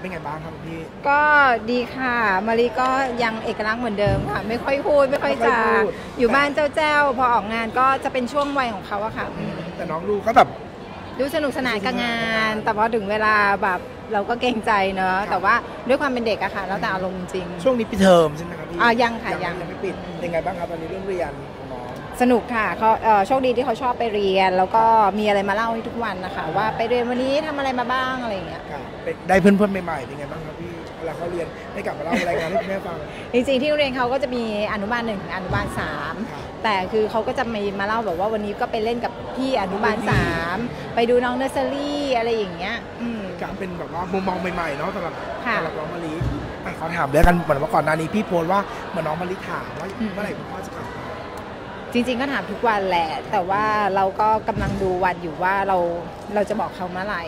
เป็นไงบ้างครับพี่ก็ดีค่ะมารีก็ยังเอกลักษณ์เหมือนเดิมค่ะ ไม่ค่อยพูดไม่ค่อยจาอยู่บ้านเจ้าเจ้าพอออกงานก็จะเป็นช่วงวัยของเขาอะค่ะอืมแต่น้องดูก็แบบดูสนุกสนานกับงาน แต่พอถึงเวลาแบบเราก็เกรงใจเนอะแต่ว่าด้วยความเป็นเด็กอะค่ะ แล้วแต่อารมณ์จริง ช่วงนี้ปิดเทอมใช่ไหมครับพี่อ่ายังค่ะยังยังไม่ปิดเป็นไงบ้างครับตอนนี้เรื่องเรียนของน้อง สนุกค่ะเขาเอ่อโชคดีที่เขาชอบไปเรียน แล้วก็มีอะไรมาเล่าให้ทุกวันนะคะ ว่าไปเรียนวันนี้ทำอะไรมาบ้างอะไรอย่างเงี้ยครับเป็นได้เพื่อนเพื่อนๆใหม่ๆเป็นไงบ้างครับพี่เวลาเขาเรียนได้กลับมาเล่ารายงานให้คุณแม่ฟังจริงๆที่โรงเรียนเขาก็จะมีอนุบาลหนึ่งถึงอนุบาลสามครับแต่คือเขาก็จะมีมาเล่าแบบว่าวันนี้ก็ไปเล่นกับพี่อนุบาลสามไปดูน้องเนอร์เซอรี่อะไรอย่างเงี้ยอืมก็เป็นแบบว่ามุมมองใหม่ๆเนาะสำหรับค่ะสำหรับน้องมะลิอะขอถามด้วยกันเหมือนว่าก่อนหน้านี้พี่โพสต์ว่าเหมือนน้องมะลิถามว่าอืมเมื่อไหร่คุณพ่อ จะกลับมาจริง ๆ ก็ถามทุกวันแหละ แต่ว่าเราก็กำลังดูวันอยู่ว่าเราเราจะบอกเขาเมื่อไหร่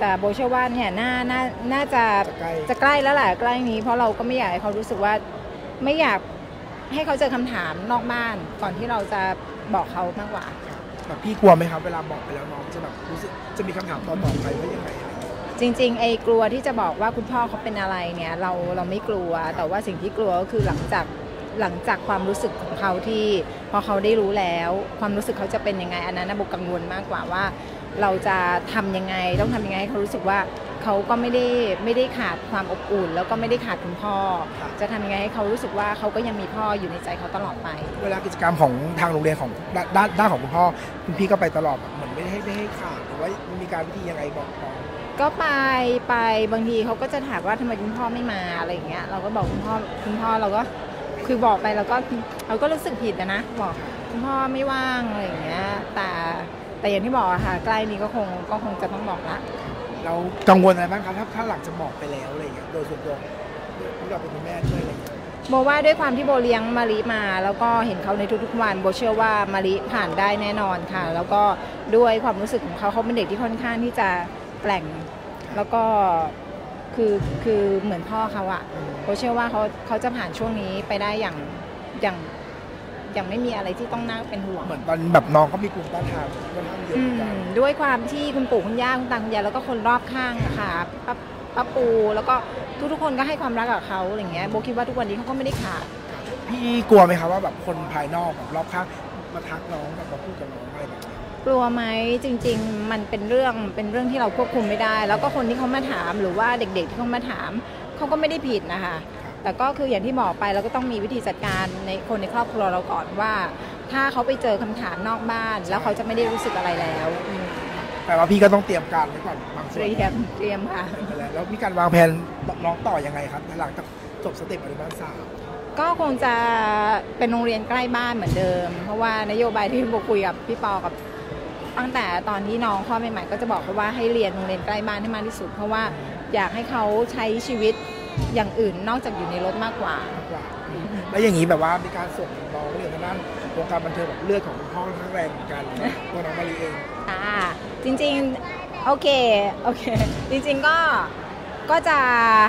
แต่โบเชื่อว่าเนี่ยน่าน่าน่าจะจะใกล้จะใกล้แล้วแหละใกล้นี้ เพราะเราก็ไม่อยากให้เขารู้สึกว่าไม่อยากให้เขาเจอคำถามนอกบ้านก่อนที่เราจะบอกเขามากกว่าแบบพี่กลัวไหมครับเวลาบอกไปแล้วน้องจะแบบรู้สึกจะมีคำถามต่อๆไปว่ายังไงอะไรอย่างเงี้ยจริงๆไอ้กลัวที่จะบอกว่าคุณพ่อเขาเป็นอะไรเนี่ย เราเราไม่กลัวแต่ว่าสิ่งที่กลัวก็คือหลังจาก หลังจากความรู้สึกของเขาที่ พอเขาได้รู้แล้ว ความรู้สึกเขาจะเป็นยังไงอันนั้นนะโบกังวลมากกว่าว่า เราจะทำยังไงต้องทำยังไงให้เขารู้สึกว่าเขาก็ไม่ได้ไม่ได้ขาดความอบอุ่น แล้วก็ไม่ได้ขาดคุณพ่อ จะทำยังไงให้เขารู้สึกว่าเขาก็ยังมีพ่ออยู่ในใจเขาตลอดไป เวลากิจกรรมของทางโรงเรียนของด้านด้านด้านของคุณพ่อคุณพี่ก็ไปตลอดแบบเหมือนไม่ให้ไม่ให้ขาดหรือว่ามีการวิธียังไงบอกน้องก็ไปไปบางทีเขาก็จะถามว่าทำไมคุณพ่อไม่มาอะไรอย่างเงี้ยเราก็บอกคุณพ่อคุณพ่อเราก็ คือบอกไปแล้วก็เราก็รู้สึกผิดนะนะ บอกคุณพ่อไม่ว่างอะไรอย่างเงี้ย แต่แต่อย่างที่บอกอะค่ะใกล้นี้ก็คงก็คงจะต้องบอกละเรากังวลอะไรบ้างครับถ้าถ้าหลังจะบอกไปแล้วอะไรอย่างเงี้ยโดยส่วนตัวที่เราเป็นคุณแม่ด้วยอะไรอย่างเงี้ยโบว่าด้วยความที่โบเลี้ยงมาริมา แล้วก็เห็นเขาในทุกๆวันโบเชื่อว่ามาริผ่านได้แน่นอนค่ะ แล้วก็ด้วยความรู้สึกของเขาเขาเป็นเด็กที่ค่อนข้างที่จะแกร่ง แล้วก็ คือคือเหมือนพ่อเขาอะโบเชื่อว่าเขาเขาจะผ่านช่วงนี้ไปได้อย่างอย่างอย่างไม่มีอะไรที่ต้องน่าเป็นห่วงเหมือนตอนแบบน้องก็มีกลุ่มต้านทานค่อนข้างเยอะอืเหมือนกันมด้วยความที่คุณปู่คุณย่าคุณตาคุณยายแล้วก็คนรอบข้างอะค่ะป้าป้าปูแล้วก็ทุกๆคนก็ให้ความรักกับเขาอะไรเงี้ยโบคิดว่าทุกวันนี้เขาก็ไม่ได้ขาดพี่กลัวไหมครับว่าแบบคนภายนอกแบบรอบข้าง มาทักน้องแบบมาพูดกับน้องอะไรแบบนี้กลัวไหมจริง ๆ มันเป็นเรื่องเป็นเรื่องที่เราควบคุมไม่ได้ แล้วก็คนที่เขามาถามหรือว่าเด็ก ๆ ที่เขามาถามเขาก็ไม่ได้ผิดนะคะ แต่ก็คืออย่างที่บอกไปเราก็ต้องมีวิธีจัดการในคนในครอบครัวเราก่อนว่า ถ้าเขาไปเจอคำถามนอกบ้าน แล้วเขาจะไม่ได้รู้สึกอะไรแล้วอืมแต่ว่าพี่ก็ต้องเตรียมการไว้ก่อนบางเตส่วนรียมเตรียมค่ะไปแล้วแล้วมีการวางแผนน้องต่อยังไงครับหลังจากจบสเต็ปอนุบาลสาม ก็คงจะเป็นโรงเรียนใกล้บ้านเหมือนเดิม เพราะว่านโยบายที่โบคุยกับพี่ปอกับตั้งแต่ตอนที่น้องคลอดใหม่ๆก็จะบอกเขาว่าให้เรียนโรงเรียนใกล้บ้านให้มากที่สุด เพราะว่าอยากให้เขาใช้ชีวิตอย่างอื่นนอกจากอยู่ในรถมากกว่ามากกว่า แล้วอย่างนี้แบบว่ามีการส่งน้องเรียนทางด้านวงการบันเทิงแบบเลือดของคุณพ่อค่อนข้างแรงเหมือนกันตัวน้องมารีเองอ่าจริงๆ โอเค โอเค จริงๆก็ ก็จะ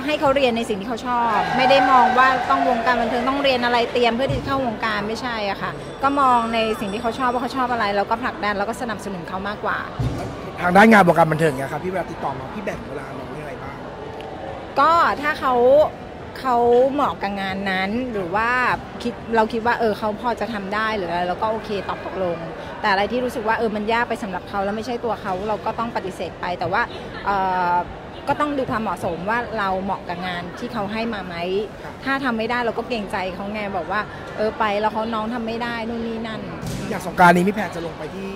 ให้เขาเรียนในสิ่งที่เขาชอบ ไม่ได้มองว่าต้องวงการบันเทิงต้องเรียนอะไรเตรียมเพื่อที่จะเข้าวงการไม่ใช่อะค่ะ ก็มองในสิ่งที่เขาชอบว่าเขาชอบอะไรแล้วก็ผลักดันแล้วก็สนับสนุนเขามากกว่า ทางด้านงานวงการบันเทิงเนี่ยครับพี่เวลาติดต่อมาพี่แบ่งเวลาน้องยังไงบ้างก็ถ้าเขาเขาเหมาะกับงานนั้นหรือว่าคิดเราคิดว่าเออเขาพอจะทำได้หรืออะไรเราก็โอเคตอบตกลง แต่อะไรที่รู้สึกว่าเออมันยากไปสำหรับเขาแล้วไม่ใช่ตัวเขาเราก็ต้องปฏิเสธไปแต่ว่าเออ ก็ต้องดูความเหมาะสมว่าเราเหมาะกับงานที่เขาให้มาไหมครับถ้าทำไม่ได้เราก็เกรงใจเขาไงบอกว่า เออไปแล้วเขาน้องทำไม่ได้นู่นนี่นั่น อย่างสงกรารนี้มีแผนจะลงไปที่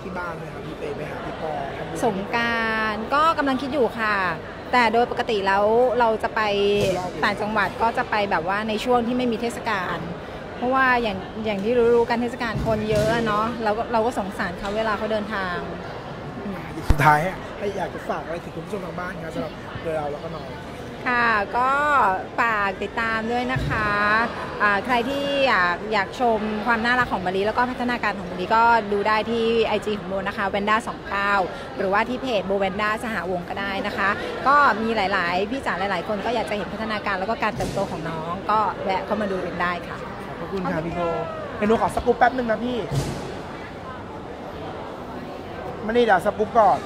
ที่บ้านไหมครับพี่เปไปหาพี่ปอทำบุญสงกรารก็กำลังคิดอยู่ค่ะ แต่โดยปกติแล้วเราจะไปต่างจังหวัดก็จะไปแบบว่าในช่วงที่ไม่มีเทศกาลเพราะว่าอย่างอย่างที่รู้ๆกันเทศกาลคนเยอะอะเนาะเราก็เราก็สงสารเขาเวลาเขาเดินทางอืม สุดท้ายให้อยากจะฝากอะไรถึงคุณผู้ชมทางบ้านครับสำหรับเราแล้วก็น้องค่ะก็ฝากติดตามด้วยนะคะอ่าใครที่อยากอยากชมความน่ารักของมะลิแล้วก็พัฒนาการของมะลิก็ดูได้ที่ IG ของโบนะคะเวนด้า29 หรือว่าที่เพจโบเวนด้าสหวงศ์ก็ได้นะคะ ก็มีหลาย ๆ พี่จ๋าหลาย ๆ คนก็อยากจะเห็นพัฒนาการแล้วก็การเติบโตของน้อง ก็แวะเข้ามาดูกันได้ค่ะ ขอบคุณค่ะพี่โบเมนูขอสกู๊ปแป๊บนึงนะพี่ มานี่ด่าสปุกก่อน